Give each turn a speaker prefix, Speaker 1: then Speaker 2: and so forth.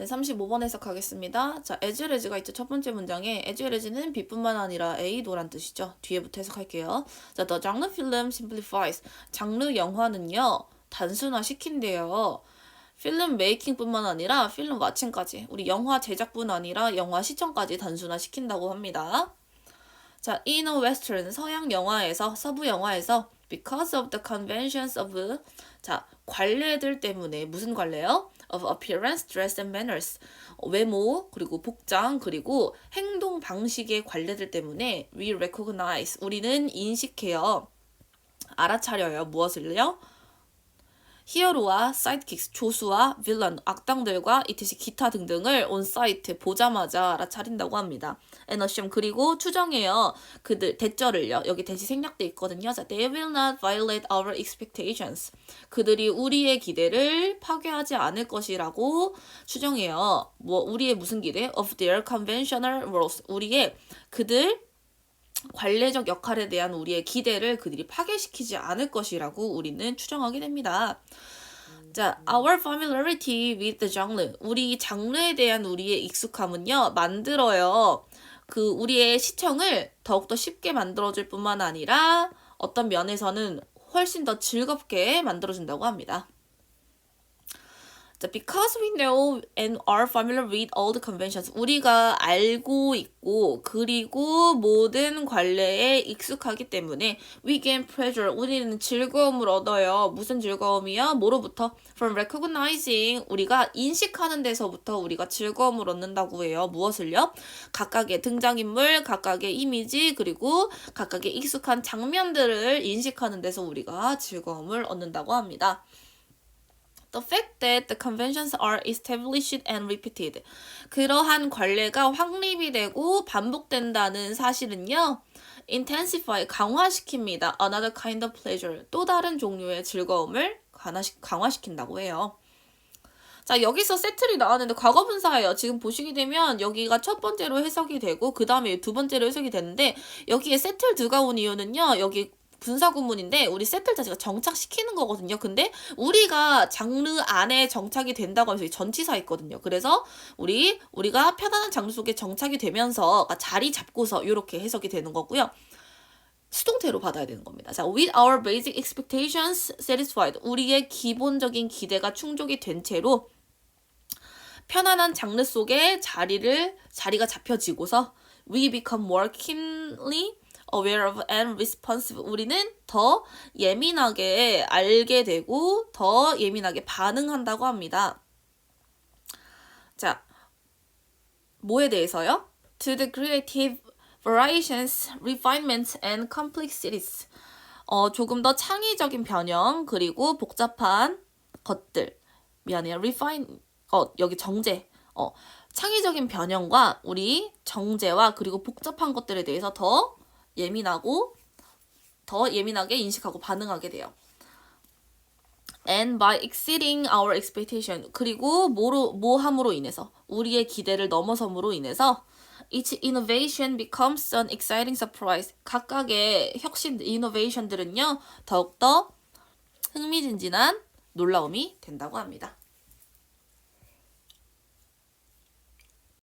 Speaker 1: 네, 35번 해석하겠습니다. 자, as well as가 있죠. 첫 번째 문장에 as well as는 B뿐만 아니라 A도란 뜻이죠. 뒤에부터 해석할게요. 자, the genre film simplifies. 장르 영화는요. 단순화시킨대요. 필름 메이킹뿐만 아니라 필름 와칭까지 우리 영화 제작뿐 아니라 영화 시청까지 단순화시킨다고 합니다. 자, in a western 서양 영화에서 서부 영화에서 because of the conventions of 자, 관례들 때문에 무슨 관례요? Of appearance, dress and manners. 외모, 그리고 복장, 그리고 행동 방식의 관례들 때문에 we recognize. 우리는 인식해요. 알아차려요. 무엇을요? 히어로와 사이드킥스, 조수와 빌런, 악당들과 etc. 기타 등등을 온 사이트 보자마자 알아차린다고 합니다. assume 그리고 추정해요. 그들 대절을요. 여기 대시 생략돼 있거든요. 자, they will not violate our expectations. 그들이 우리의 기대를 파괴하지 않을 것이라고 추정해요. 뭐 우리의 무슨 기대? of their conventional rules. 우리의 그들 관례적 역할에 대한 우리의 기대를 그들이 파괴시키지 않을 것이라고 우리는 추정하게 됩니다. 자, our familiarity with the genre. 우리 장르에 대한 우리의 익숙함은요, 만들어요. 그 우리의 시청을 더욱더 쉽게 만들어줄 뿐만 아니라 어떤 면에서는 훨씬 더 즐겁게 만들어준다고 합니다. 자, because we know and are familiar with all the conventions. 우리가 알고 있고 그리고 모든 관례에 익숙하기 때문에 we gain pleasure. 우리는 즐거움을 얻어요. 무슨 즐거움이요? 뭐로부터? From recognizing. 우리가 인식하는 데서부터 우리가 즐거움을 얻는다고 해요. 무엇을요? 각각의 등장인물, 각각의 이미지, 그리고 각각의 익숙한 장면들을 인식하는 데서 우리가 즐거움을 얻는다고 합니다. The fact that the conventions are established and repeated. 그러한 관례가 확립이 되고 반복된다는 사실은요. intensify, 강화시킵니다. another kind of pleasure. 또 다른 종류의 즐거움을 강화시, 강화시킨다고 해요. 자, 여기서 세틀이 나왔는데 과거 분사예요. 지금 보시게 되면 여기가 첫 번째로 해석이 되고 그 다음에 두 번째로 해석이 되는데 여기에 세틀 드가 온 이유는요. 여기 분사 구문인데 우리 세틀 자체가 정착시키는 거거든요. 근데 우리가 장르 안에 정착이 된다고 해서 전치사 있거든요. 그래서 우리 우리가 편안한 장르 속에 정착이 되면서 자리 잡고서 이렇게 해석이 되는 거고요. 수동태로 받아야 되는 겁니다. 자, with our basic expectations satisfied. 우리의 기본적인 기대가 충족이 된 채로 편안한 장르 속에 자리를 자리가 잡혀지고서 we become more keenly aware of and responsive. 우리는 더 예민하게 알게 되고 더 예민하게 반응한다고 합니다. 자, 뭐에 대해서요? To the creative variations, refinements, and complexities. 어, 조금 더 창의적인 변형, 그리고 복잡한 것들. 미안해요. refine, 어, 여기 정제. 어, 창의적인 변형과 우리 정제와 그리고 복잡한 것들에 대해서 더 예민하고 더 예민하게 인식하고 반응하게 돼요. And by exceeding our expectation 그리고 뭐로 뭐함으로 인해서 우리의 기대를 넘어섬으로 인해서 each innovation becomes an exciting surprise. 각각의 혁신 innovation들은요 더욱더 흥미진진한 놀라움이 된다고 합니다.